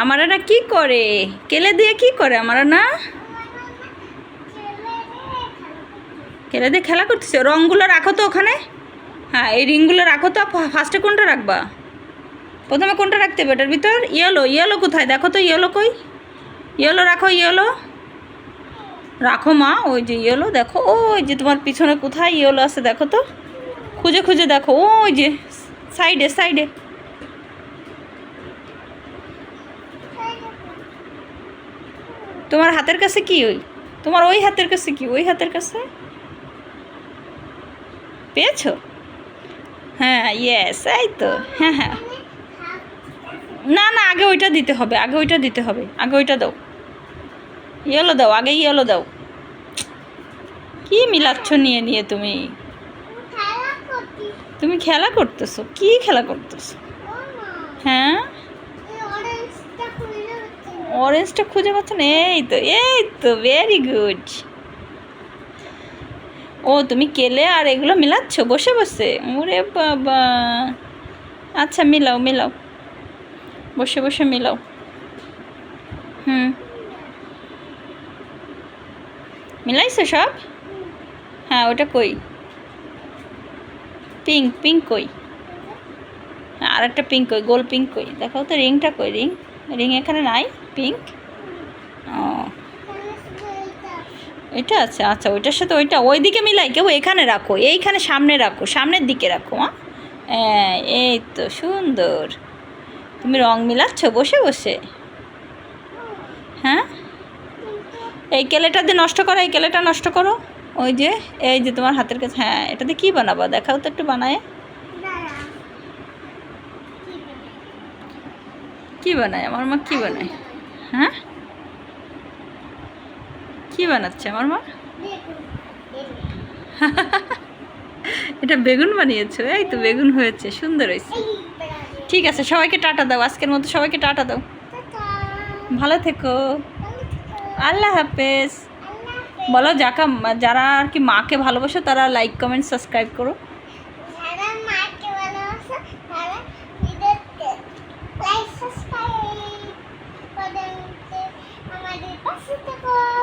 আমার না কি করে? কেলে দিয়ে কি করে আমার না? কেলে দিয়ে খেলা করতেছে? রঙগুলো রাখো তো ওখানে। হ্যাঁ এই রিংগুলো রাখো তো। ফার্স্টে কোনটা রাখবা? প্রথমে কোনটা রাখতে হবে? এটার ভিতর? ইয়েলো ইয়েলো কোথায়? দেখো তো ইয়েলো কই? ইয়েলো রাখো ইয়েলো রাখো মা, ওই যে ইয়েলো দেখো, ওই যে তোমার পিছনে কোথায় ইয়েলো আছে দেখো তো। খুঁজে খুঁজে দেখো, ওই যে। সাইডে সাইডে তোমার হাতের কাছে কি ওই? তোমার ওই হাতের কাছে কি? ওই হাতের কাছে? পেয়েছ? হ্যাঁ ইয়েস এই তো। হ্যাঁ হ্যাঁ। না না আগে ওইটা দিতে হবে আগে ওইটা দিতে হবে আগে ওইটা দাও। ইয়েলো দাও আগে ইয়েলো দাও। কি মিলাচ্ছ নিয়ে নিয়ে তুমি? তুমি খেলা করতেছো? কি খেলা করতেছো? হ্যাঁ? অরেঞ্জটা খুঁজে পাচ্ছ না? এই তো এই তো ভেরি গুড ও, তুমি কেলে আর এগুলো মিলাচ্ছ? বসে বসে। ওরে বাবা। আচ্ছা মিলাও মিলাও। বসে বসে মিলাও। হুম। মিলাইছো সব? হ্যাঁ ওটা কই? পিঙ্ক পিঙ্ক কই? আর একটা পিঙ্ক কই? গোল পিঙ্ক কই? দেখাও তো রিংটা কই, রিং? রিং এখানে নাই, পিঙ্ক? ও। এটা আছে আচ্ছা ওইটার সাথে ওইটা, ওইদিকে মিলাই, কেউ এখানে রাখো, এইখানে সামনে রাখো, সামনের দিকে রাখো হ্যাঁ এই তো সুন্দর। তুমি রং মিলাচ্ছ, বসে বসে। হ্যাঁ? এই কেলেটা দিয়ে নষ্ট করো, এই কেলেটা নষ্ট করো। ওই যে, এই যে তোমার হাতের কাছে হ্যাঁ এটাতে কি বানাবো? দেখাও তো একটু বানায়। কি বানায়? আমার মা কি বানায়? হ্যাঁ? কি বানাচ্ছে আমার মা? এটা বেগুন বানিয়েছো? এই তো বেগুন হয়েছে, সুন্দর হয়েছে। ঠিক আছে, সবাইকে টাটা দাও, আজকের মতো সবাইকে টাটা দাও। ভালো থেকো। আল্লাহ হাফেজ। বলো যাকা, যারা আর কি মাকে ভালোবাসো, তারা লাইক কমেন্ট সাবস্ক্রাইব করো। 是这个